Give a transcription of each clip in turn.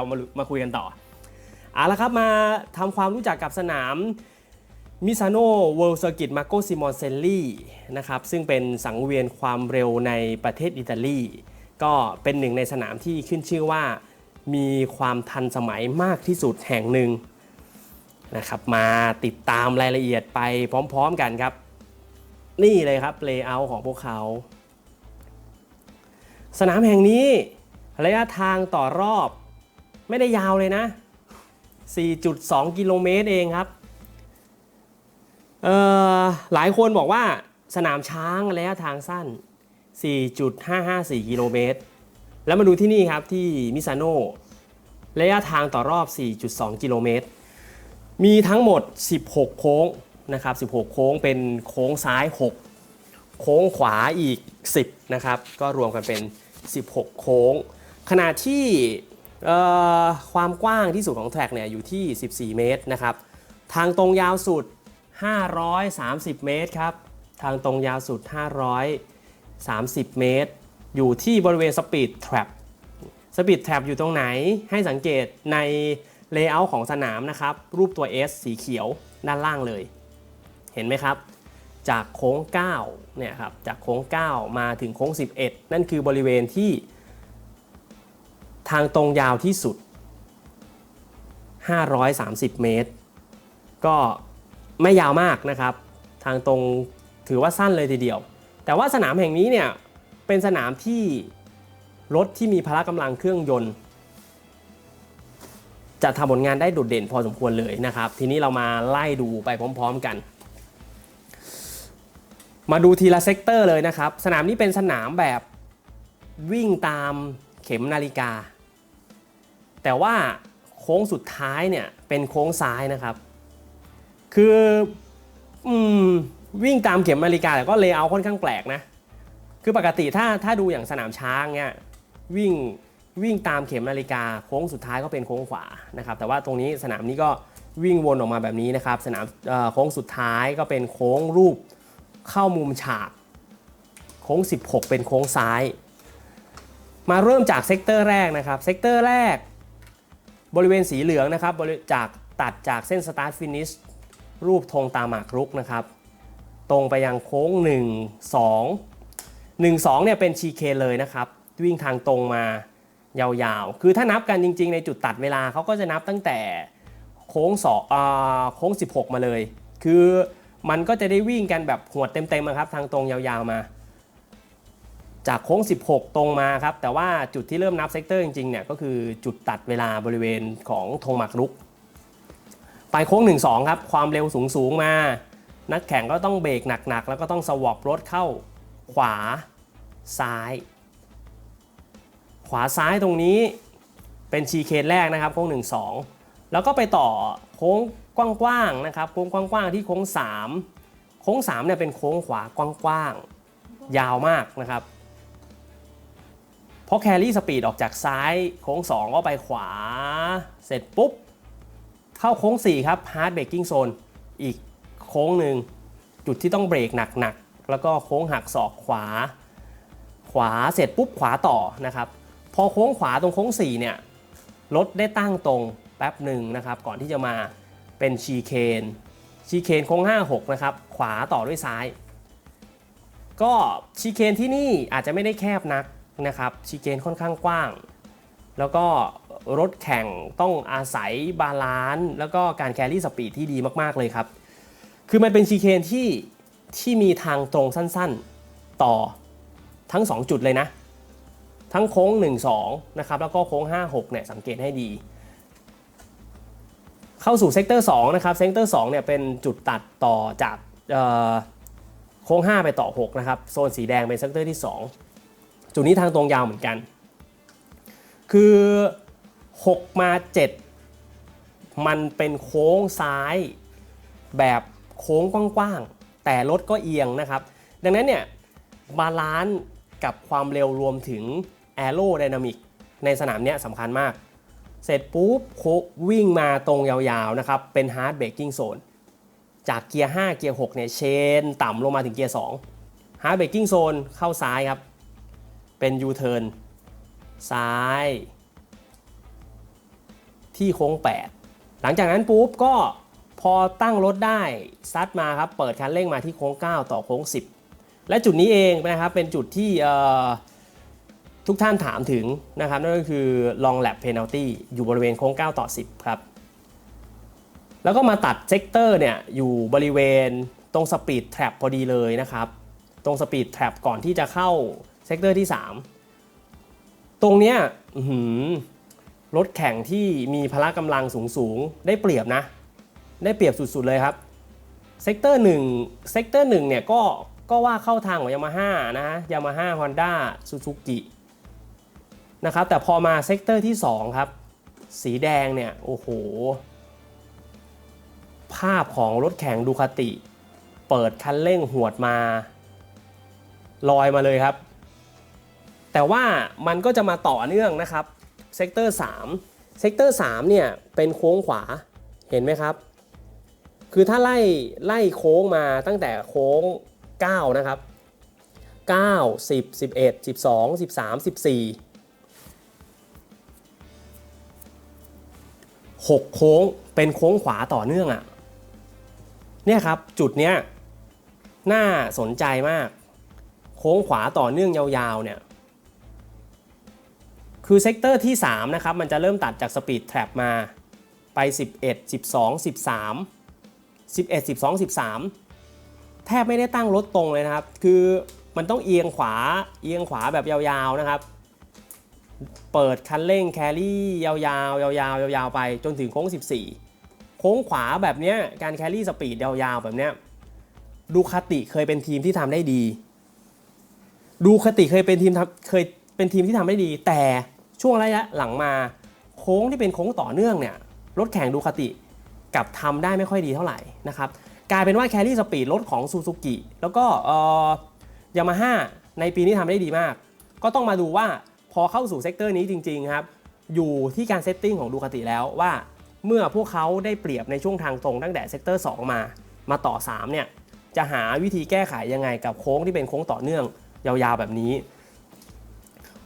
เรามามาคุยกันต่อเอาละครับมาทำความรู้จักกับสนามมิซาน o เวิลด์เซอร์กิตมาโกซิมอนเซลลี่นะครับซึ่งเป็นสังเวียนความเร็วในประเทศอิตาลี ก็เป็นหนึ่งในสนามที่ขึ้นชื่อว่ามีความทันสมัยมากที่สุดแห่งหนึ่งนะครับมาติดตามรายละเอียดไปพร้อมๆกันครับ นี่เลยครับเลเยอร์ของพวกเขา สนามแห่งนี้ระยะทางต่อรอบ ไม่ได้ยาวเลยนะ 4.2 กิโลเมตรเองครับเอ่อหลายคนบอกว่าสนามช้างระยะทางสั้น 4.554 กิโลเมตร แล้วมาดูที่นี่ครับที่มิซานโนระยะทางต่อรอบ 4.2 กิโลเมตร มีทั้งหมด 16 โค้งนะครับ 16 โค้งเป็นโค้งซ้าย 6 โค้งขวาอีก 10 นะครับ ก็รวมกันเป็น 16 โค้ง ขณะที่ ความกว้างที่สุดของแทร็กเนี่ยอยู่ที่ 14 เมตรนะครับ ทางตรงยาวสุด 530 เมตรครับ ทางตรงยาวสุด 530 เมตร อยู่ที่บริเวณสปีดแทร็สปีดแทร็อยู่ตรงไหนให้สังเกตในเลเยอร์ของสนามนะครับ รูปตัว S สีเขียวด้านล่างเลย เห็นไหมครับ จากโค้ง 9 เนี่ยครับ จากโค้ง 9 มาถึงโค้ง 11 นั่นคือบริเวณที่ ทางตรงยาวที่สุด 530 เมตร ก็ไม่ยาวมากนะครับ ทางตรงถือว่าสั้นเลยทีเดียว แต่ว่าสนามแห่งนี้เนี่ยเป็นสนามที่รถที่มีพละกำลังเครื่องยนต์ จะทำผลงานได้โดดเด่นพอสมควรเลยนะครับ ทีนี้เรามาไล่ดูไปพร้อม ๆกัน มาดูทีละเซกเตอร์เลยนะครับ สนามนี้เป็นสนามแบบวิ่งตามเข็มนาฬิกา แต่ว่าโค้งสุดท้ายเนี่ยเป็นโค้งซ้ายนะครับ คืออืมวิ่งตามเข็มนาฬิกาแต่ก็เลเยอร์ค่อนข้างแปลกนะ คือปกติถ้าถ้าดูอย่างสนามช้างเนี่ยวิ่งวิ่งตามเข็มนาฬิกาโค้งสุดท้ายก็เป็นโค้งขวานะครับ แต่ว่าตรงนี้สนามนี้ก็วิ่งวนออกมาแบบนี้นะครับ สนามโค้งสุดท้ายก็เป็นโค้งรูปเข้ามุมฉาก โค้ง 16 เป็นโค้งซ้าย มาเริ่มจากเซกเตอร์แรกนะครับ เซกเตอร์แรก บริเวณสีเหลืองนะครับจากตัดจากเส้นสตาร์ทฟินิชรูปธงตามหมากรุกนะครับ ตรงไปยังโค้ง 1 2 1 2เนี่ยเป็นชีเคเลยนะครับ วิ่งทางตรงมายาวๆ คือถ้านับกันจริง ๆ ในจุดตัดเวลาเขาก็จะนับตั้งแต่โค้งสองอ่าโค้ง 16 มาเลย คือมันก็จะได้วิ่งกันแบบหัวดเต็มๆอะครับ ทางตรงยาวๆมา จากโค้ง 16 ตรงมาครับ แต่ว่าจุดที่เริ่มนับเซกเตอร์จริงๆเนี่ยก็คือจุดตัดเวลาบริเวณของธงหมากรุก ไปโค้ง 1-2 ครับ ความเร็วสูงๆมา นักแข่งก็ต้องเบรกหนักๆ แล้วก็ต้องสวอปรถเข้าขวาซ้าย ขวาซ้ายตรงนี้เป็นชีเคนแรกนะครับโค้ง 1 2 แล้วก็ไปต่อโค้งกว้างๆนะครับโค้งกว้างๆที่โค้ง 3 โค้ง3เนี่ยเป็นโค้งขวากว้างๆยาวมากนะครับ เพราะแครี่สปีดออกจากซ้ายโค้ง 2 ก็ไปขวา เสร็จปุ๊บ เข้าโค้ง 4 ครับฮาร์ดเบรกกิ้งโซนอีกโค้งหนึ่งจุดที่ต้องเบรกหนักๆ แล้วก็โค้งหักศอกขวา ขวาเสร็จปุ๊บขวาต่อนะครับ พอโค้งขวาตรงโค้ง 4 เนี่ยรถได้ตั้งตรงแป๊บหนึ่งนะครับ ก่อนที่จะมาเป็นชีเคนชีเคนโค้ง 5 6 นะครับ ขวาต่อด้วยซ้าย ก็ชีเคนที่นี่อาจจะไม่ได้แคบนัก นะครับชีเคนค่อนข้างกว้าง แล้วก็รถแข่งต้องอาศัยบาลานซ์แล้วก็การแครี่สปีดที่ดีมากๆเลยครับ คือมันเป็นชีเคนที่ที่มีทางตรงสั้นๆต่อทั้ง 2 จุดเลยนะ ทั้งโค้ง 1 2 นะครับ แล้วก็โค้ง 5 6 เนี่ยสังเกตให้ดี เข้าสู่เซกเตอร์2นะครับ เซกเตอร์2เนี่ยเป็นจุดตัดต่อจากโค้ง 5 ไปต่อ 6 นะครับ โซนสีแดงเป็นเซกเตอร์ที่ 2 จุดนี้ทางตรงยาวเหมือนกัน คือ 6 มา 7 มันเป็นโค้งซ้ายแบบโค้งกว้างๆ แต่รถก็เอียงนะครับ ดังนั้นเนี่ยบาลานซ์กับความเร็วรวมถึงแอโร d y นามิกในสนามเนี้ยสำคัญมาก เสร็จปุ๊บโควิ่งมาตรงยาวๆนะครับ เป็นฮาร์ดเบรกกิ้งโซนจากเกียร์ 5 เกียร์ 6 เนี่ย เชนต่ำลงมาถึงเกียร์ 2 ฮาร์ดเบรกกิ้งโซนเข้าซ้ายครับ เป็นยูเทิร์นซ้าย ที่โค้ง 8 หลังจากนั้นปุ๊บก็พอตั้งรถได้ซัดมาครับเปิดคันเร่งมาที่โค้ง 9 ต่อโค้ง 10 และจุดนี้เองนะครับเป็นจุดที่ทุกท่านถามถึงนะครับนั่นก็คือ long lap penalty อยู่บริเวณโค้ง 9 ต่อ 10 ครับ แล้วก็มาตัดเซกเตอร์เนี่ยอยู่บริเวณตรงสปีดแทร็พอดีเลยนะครับ ตรงสปีดแทร็ก่อนที่จะเข้า ซกเตอร์ที่ 3 ตรงเนี้ยรถแข่งที่มีพละกำลังสูงสูงได้เปรียบนะ ได้เปรียบสุดๆเลยครับเซกเตอร์1เซกเตอร์1เนี่ยก็ก็ว่าเข้าทางของยามาฮ่านะยามาฮ่าฮอนด้าซูซูกินะครับแต่พอมาเซกเตอร์ที่ 2 ครับ สีแดงเนี่ย โอ้โห ภาพของรถแข่งดูคาติ เปิดคันเร่งหวดมา ลอยมาเลยครับ แต่ว่ามันก็จะมาต่อเนื่องนะครับเซกเตอร์3เซกเตอร์3เนี่ยเป็นโค้งขวาเห็นไหมครับ คือถ้าไล่ไล่โค้งมาตั้งแต่โค้ง 9 นะครับ 9 10 11 12 13 14 6 โค้งเป็นโค้งขวาต่อเนื่องอะ่ะเนี่ยครับจุดเนี้ยน่าสนใจมาก โค้งขวาต่อเนื่องยาวๆเนี่ย คือเซกเตอร์ที่3นะครับมันจะเริ่มตัดจากสปีดแทร็มาไป 11 12 13 11 12 13 แทบไม่ได้ตั้งรถตรงเลยนะครับ คือมันต้องเอียงขวาเอียงขวาแบบยาวๆนะครับ เปิดคันเร่งแครี่ยาวๆ ยาวๆ ยาวๆ ไปจนถึงโค้ง 14 โค้งขวาแบบเนี้ยการแครี่สปีดยาวๆ แบบเนี้ยดูคาติเคยเป็นทีมที่ทำได้ดี ดูคาติเคยเป็นทีมทเคยเป็นทีมที่ทำได้ดี แต่ ช่วงระยะหลังมาโค้งที่เป็นโค้งต่อเนื่องเนี่ยรถแข่งดูคาติกับทำได้ไม่ค่อยดีเท่าไหร่นะครับกลายเป็นว่าแครี่สปีดรถของซูซูกิแล้วก็ยามาฮ่าในปีนี้ทำได้ดีมาก ก็ต้องมาดูว่าพอเข้าสู่เซกเตอร์นี้จริงๆครับอยู่ที่การเซตติ้งของดูคาติแล้วว่าเมื่อพวกเขาได้เปรียบในช่วงทางตรงตั้งแต่เซกเตอร์2มา มาต่อ 3 เนี่ย จะหาวิธีแก้ไขยังไงกับโค้งที่เป็นโค้งต่อเนื่องยาวๆแบบนี้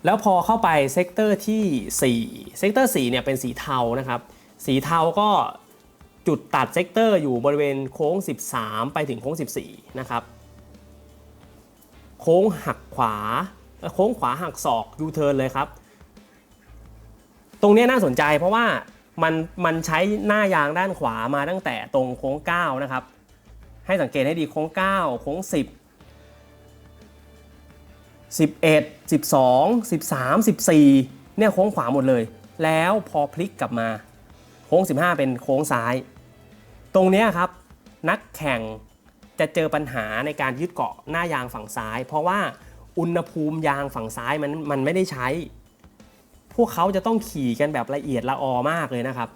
แล้วพอเข้าไปเซกเตอร์ที่4เซกเตอร์4เนี่ยเป็นสีเทานะครับ สีเทาก็จุดตัดเซกเตอร์อยู่บริเวณโค้ง 13 ไปถึงโค้ง 14 นะครับ โค้งหักขวา โค้งขวาหักศอกยูเทิร์นเลยครับ ตรงนี้น่าสนใจเพราะว่ามันมันใช้หน้ายางด้านขวามาตั้งแต่ตรงโค้ง 9 นะครับ ให้สังเกตให้ดีโค้ง 9 โค้ง 10 11 12 13 14 เนี่ยโค้งขวาหมดเลย แล้วพอพลิกกลับมา โค้ง 15 เป็นโค้งซ้าย ตรงนี้ครับ นักแข่งจะเจอปัญหาในการยึดเกาะหน้ายางฝั่งซ้าย เพราะว่าอุณหภูมิยางฝั่งซ้ายมันมันไม่ได้ใช้ พวกเขาจะต้องขี่กันแบบละเอียดละออมากเลยนะครับ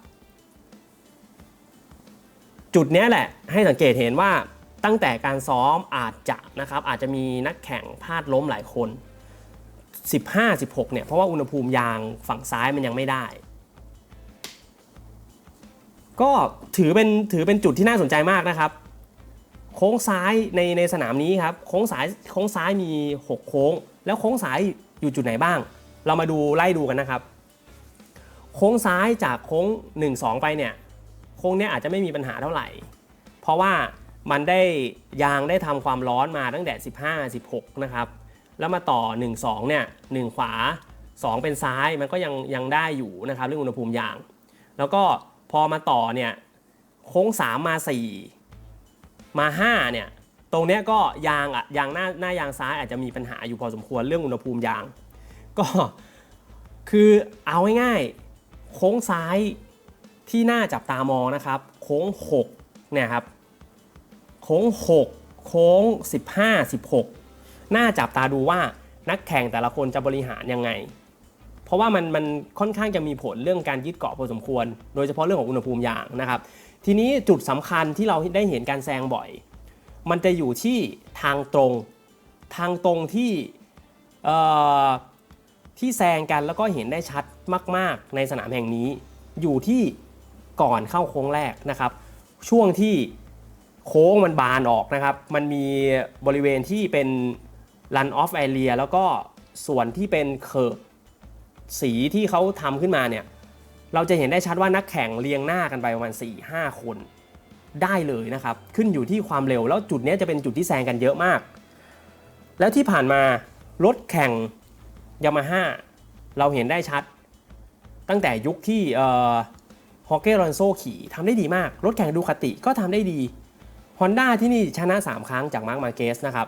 จุดนี้แหละให้สังเกตเห็นว่า ตั้งแต่การซ้อมอาจจะนะครับอาจจะมีนักแข่งพลาดล้มหลายคน 15 16เนี่ยเพราะว่าอุณหภูมิยางฝั่งซ้ายมันยังไม่ได้ ก็ถือเป็นถือเป็นจุดที่น่าสนใจมากนะครับ โค้งซ้ายในในสนามนี้ครับโค้งซ้ายโค้งซ้ายมี 6 โค้ง แล้วโค้งซ้ายอยู่จุดไหนบ้าง เรามาดูไล่ดูกันนะครับ โค้งซ้ายจากโค้ง 1 2 ไปเนี่ยโค้งเนี้ยอาจจะไม่มีปัญหาเท่าไหร่ เพราะว่า มันได้ยางได้ทำความร้อนมาตั้งแต่ 15 16 นะครับ แล้วมาต่อ 1 2 เนี่ย 1 ขวา 2 เป็นซ้ายมันก็ยังยังได้อยู่นะครับเรื่องอุณหภูมิยาง แล้วก็พอมาต่อเนี่ยโค้ง 3 มา 4 มา 5 เนี่ย ตรงเนี้ยก็ยางอะยางหน้าหน้ายางซ้ายอาจจะมีปัญหาอยู่พอสมควรเรื่องอุณหภูมิยาง ก็คือเอาง่ายๆโค้งซ้ายที่น่าจับตามองนะครับ โค้ง 6 เนี่ยครับ ค้ง 6 โค้ง 15 16 น่าจับตาดูว่านักแข่งแต่ละคนจะบริหารยังไง เพราะว่ามันมันค่อนข้างจะมีผลเรื่องการยึดเกาะพอสมควร โดยเฉพาะเรื่องของอุณหภูมิยางนะครับ ทีนี้จุดสำคัญที่เราได้เห็นการแซงบ่อย มันจะอยู่ที่ทางตรง ทางตรงที่ที่แซงกันแล้วก็เห็นได้ชัดมาก ๆ ในสนามแห่งนี้ อยู่ที่ก่อนเข้าโค้งแรกนะครับ ช่วงที่ โค้งมันบานออกนะครับ มันมีบริเวณที่เป็น run off area แล้วก็ส่วนที่เป็นเคิร์ฟสีที่เขาทำขึ้นมาเนี่ย เราจะเห็นได้ชัดว่านักแข่งเรียงหน้ากันไปประมาณ 4-5 คนได้เลยนะครับ ขึ้นอยู่ที่ความเร็วแล้วจุดนี้จะเป็นจุดที่แซงกันเยอะมาก แล้วที่ผ่านมารถแข่งยามาฮ่าเราเห็นได้ชัด ตั้งแต่ยุคที่ฮอกเก้รอนโซขี่ทำได้ดีมาก รถแข่งดูคาติก็ทำได้ดี Honda ที่นี่ชนะ 3 ครั้งจากมาร์คมาเกสนะครับ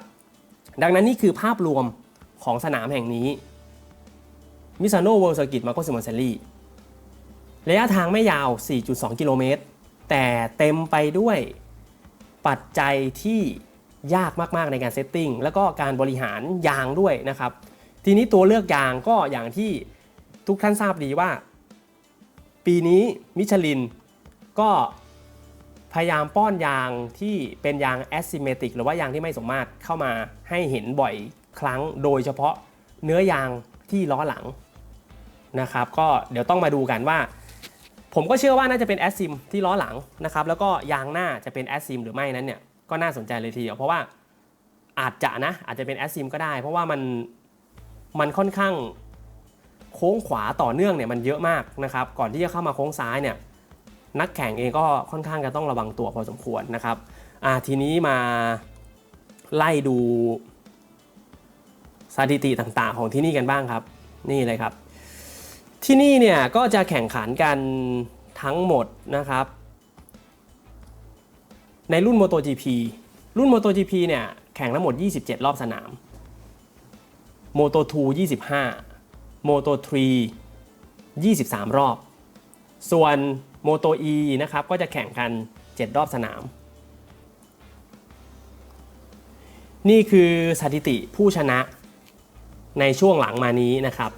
ดังนั้นนี่คือภาพรวมของสนามแห่งนี้มิซานโนเวิลด์เซอร์กิตมาโกซิมอนเซลลี่ระยะทางไม่ยาว 4.2 กิโลเมตร แต่เต็มไปด้วยปัจจัยที่ยากมาก ๆ ในการเซตติ้งแล้วก็การบริหารยางด้วยนะครับ ทีนี้ตัวเลือกยางก็อย่างที่ทุกท่านทราบดีว่า ปีนี้มิชลินก็ พยายามป้อนยางที่เป็นยางแอสซิเมติกหรือว่ายางที่ไม่สมมาตรเข้ามาให้เห็นบ่อยครั้ง โดยเฉพาะเนื้อยางที่ล้อหลังนะครับ ก็เดี๋ยวต้องมาดูกันว่า ผมก็เชื่อว่าน่าจะเป็นแอสซิมที่ล้อหลังนะครับ แล้วก็ยางหน้าจะเป็นแอสซิมหรือไม่นั้นเนี่ยก็น่าสนใจเลยทีเดียวเพราะว่าอาจจะนะอาจจะเป็นแอสซิมก็ได้ เพราะว่ามันมันค่อนข้างโค้งขวาต่อเนื่องเนี่ยมันเยอะมากนะครับ ก่อนที่จะเข้ามาโค้งซ้ายเนี่ย นักแข่งเองก็ค่อนข้างจะต้องระวังตัวพอสมควรนะครับอ่าทีนี้มาไล่ดูสถิติต่างๆ ของที่นี่กันบ้างครับ นี่เลยครับ ที่นี่เนี่ยก็จะแข่งขันกันทั้งหมดนะครับ ในรุ่น MotoGP รุ่น MotoGP เนี่ยแข่งทั้งหมด 27 รอบสนาม Moto2 25 Moto3 23 รอบ ส่วน Moto E นะครับก็จะแข่งกัน 7 รอบสนาม นี่คือสถิติผู้ชนะในช่วงหลังมานี้นะครับ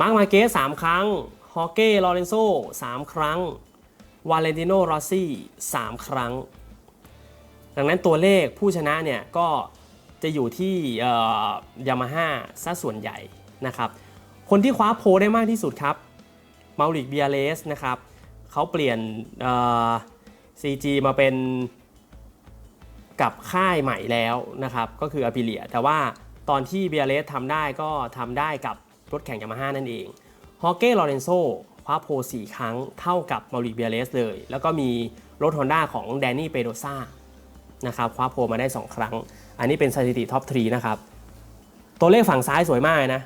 มาร์คมาเกส3ครั้งฮอเก้ลอเรนโซ3ครั้ง วาเลนติโนรอซี่3ครั้ง ดังนั้นตัวเลขผู้ชนะเนี่ยก็จะอยู่ที่ยามาฮ่าซะส่วนใหญ่นะครับ คนที่คว้าโพลได้มากที่สุดครับมาริกเบียเลสนะครับ เขาเปลี่ยนเอ่อ CG มาเป็นกับค่ายใหม่แล้วนะครับก็คืออ p ิเลียแต่ว่าตอนที่เบียเลสทำได้ก็ทำได้กับรถแข่งยามาฮ่านั่นเองฮอเก้ลอเรนโซคว้าโพ4ครั้งเท่ากับมาริเบียเลสเลย แล้วก็มีรถ Honda ของแดนนี่เปโดซ่านะครับคว้าโพมาได้ 2 ครั้ง อันนี้เป็นสถิติท็อปทรีนะครับ ตัวเลขฝั่งซ้ายสวยมากนะ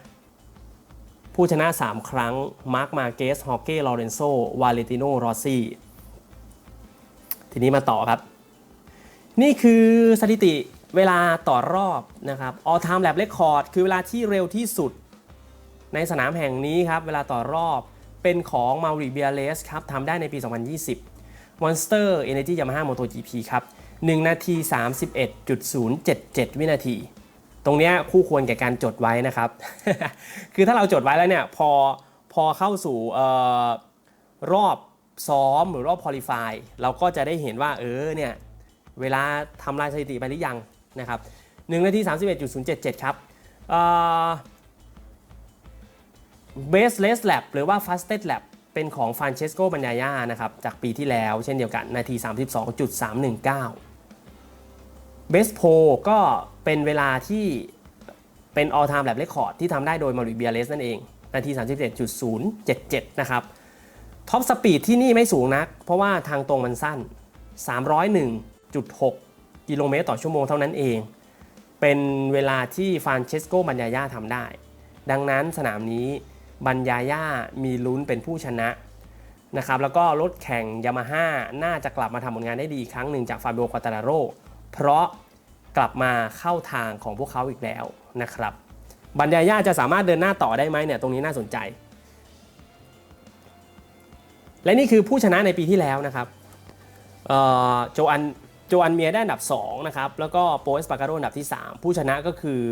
ผู้ชนะ 3 ครั้ง มาร์คมาเกส ฮอเก้ลอเรนโซ วาเลติโน รอซี่ ทีนี้มาต่อครับ นี่คือสถิติเวลาต่อรอบนะครับ all time lap record คือเวลาที่เร็วที่สุด ในสนามแห่งนี้ครับ เวลาต่อรอบเป็นของมาริเบียเลสครับทำได้ในปี 2020 Monster Energy Yamaha MotoGP ครับ 1 นาที 31.077 วินาที ตรงนี้คู่ควรแก่การจดไว้นะครับ คือถ้าเราจดไว้แล้วเนี่ยพอพอเข้าสู่อรอบซ้อมหรือรอบพอลิฟายเราก็จะได้เห็นว่าเออเนี่ยเวลาทำลายสถิติไปหรือยังนะครับ1นาที31.077ครับเบสเลสแลบหรือว่า fastest lap เป็นของฟานเชสโกบัญญายานะครับ จากปีที่แล้วเช่นเดียวกัน นาที 32.319เบสโพก็ เป็นเวลาที่เป็น all time lap record ที่ทำได้โดยมาริเบียเลสนั่นเอง นาที 37.077 นะครับท็อปสปีดที่นี่ไม่สูงนัก เพราะว่าทางตรงมันสั้น 301.6 กิโลเมตรต่อชั่วโมงเท่านั้นเอง เป็นเวลาที่ฟานเชสโกบัญญายาทำได้ ดังนั้นสนามนี้บัญญาย่ามีลุ้นเป็นผู้ชนะนะครับแล้วก็รถแข่งยามาฮ่าน่าจะกลับมาทำผลงานได้ดีครั้งหนึ่งจากฟาบิโอควาตาราโรเพราะ กลับมาเข้าทางของพวกเขาอีกแล้วนะครับบัญญาย่าจะสามารถเดินหน้าต่อได้ไหมเนี่ยตรงนี้น่าสนใจ และนี่คือผู้ชนะในปีที่แล้วนะครับโจอันโจอันเมียได้อันดับ2นะครับแล้วก็โปสปาการโรอันดับที่ 3 ผู้ชนะก็คือ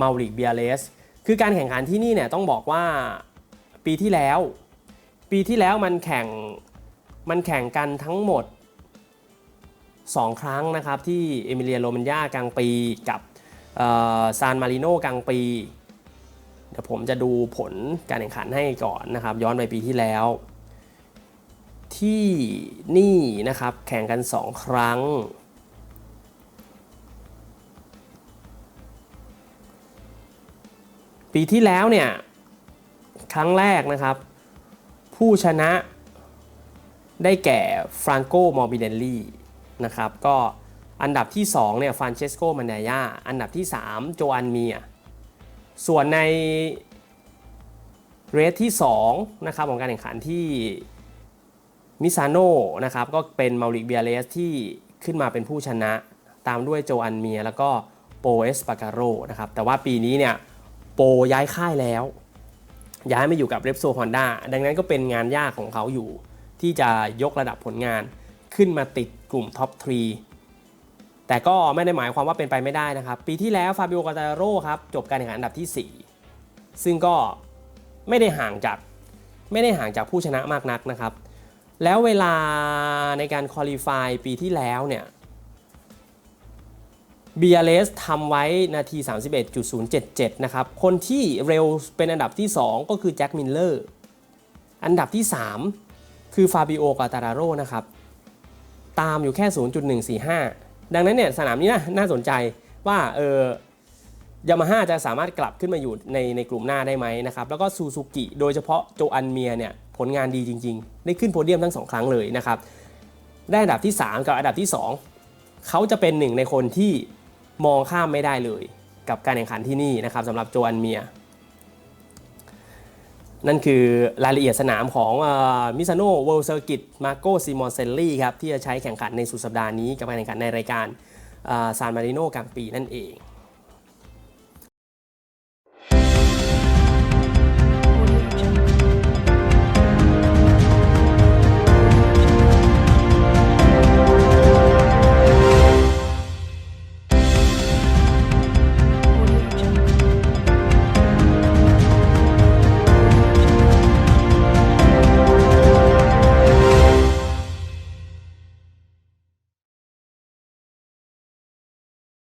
มาริกเบียเลสคือการแข่งขันที่นี่เนี่ยต้องบอกว่าปีที่แล้ว ปีที่แล้วมันแข่งมันแข่งกันทั้งหมด 2 ครั้งนะครับที่เอมิเลียโรมันยากลางปีกับซานมาริโนกลางปีเดี๋ยวผมจะดูผลการแข่งขันให้ก่อนนะครับ ย้อนไปปีที่แล้ว ที่นี่นะครับแข่งกัน 2 ครั้ง ปีที่แล้วเนี่ย ครั้งแรกนะครับ ผู้ชนะได้แก่ฟรานโกมอร์บิเดลลี่ นะครับ ก็อันดับที่2เนี่ยฟานเชสโกมันดายาอันดับที่ 3 โจอันเมีย ส่วนในเรสที่2นะครับของการแข่งขันที่มิซานโนนะครับก็เป็นมาริกเบียเลสที่ขึ้นมาเป็นผู้ชนะ ตามด้วยโจอันเมีย แล้วก็โปเอสปาการโรนะครับแต่ว่าปีนี้เนี่ยโปย้ายค่ายแล้ว ย้ายมาอยู่กับเรปโซฮอนด้าดังนั้นก็เป็นงานยากของเขาอยู่ที่จะยกระดับผลงานขึ้นมาติด กลุ่มท็อปทรีแต่ก็ไม่ได้หมายความว่าเป็นไปไม่ได้นะครับ ปีที่แล้วฟาบิโอกาตาโร่ครับจบการแข่งขันอันดับที่ 4 ซึ่งก็ไม่ได้ห่างจากไม่ได้ห่างจากผู้ชนะมากนักนะครับ แล้วเวลาในการคอลี่ฟายปีที่แล้วเนี่ยเบียเลสทำไว้นาที 31.077 นะครับ คนที่เร็วเป็นอันดับที่ 2 ก็คือแจ็คมิลเลอร์ อันดับที่ 3 คือฟาบิโอกาตาราโรนะครับ ตามอยู่แค่ 0.145 ดังนั้นเนี่ยสนามนี้นะน่าสนใจว่าเออยามาฮ่าจะสามารถกลับขึ้นมาอยู่ในในกลุ่มหน้าได้ไหมนะครับแล้วก็ซูซูกิโดยเฉพาะโจอันเมียเนี่ยผลงานดีจริง ๆ ได้ขึ้นโพเดียมทั้งสองครั้งเลยนะครับได้อันดับที่ 3 กับอันดับที่ 2 เขาจะเป็นหนึ่งในคนที่มองข้ามไม่ได้เลย กับการแข่งขันที่นี่นะครับสำหรับโจอันเมีย นั่นคือรายละเอียดสนามของมิซานโนเวิลด์เซอร์กิตมาโกซิมอนเซลลี่ครับที่จะใช้แข่งขันในสุดสัปดาห์นี้กับการแข่งขันในรายการซานมาริโนกลางปีนั่นเอง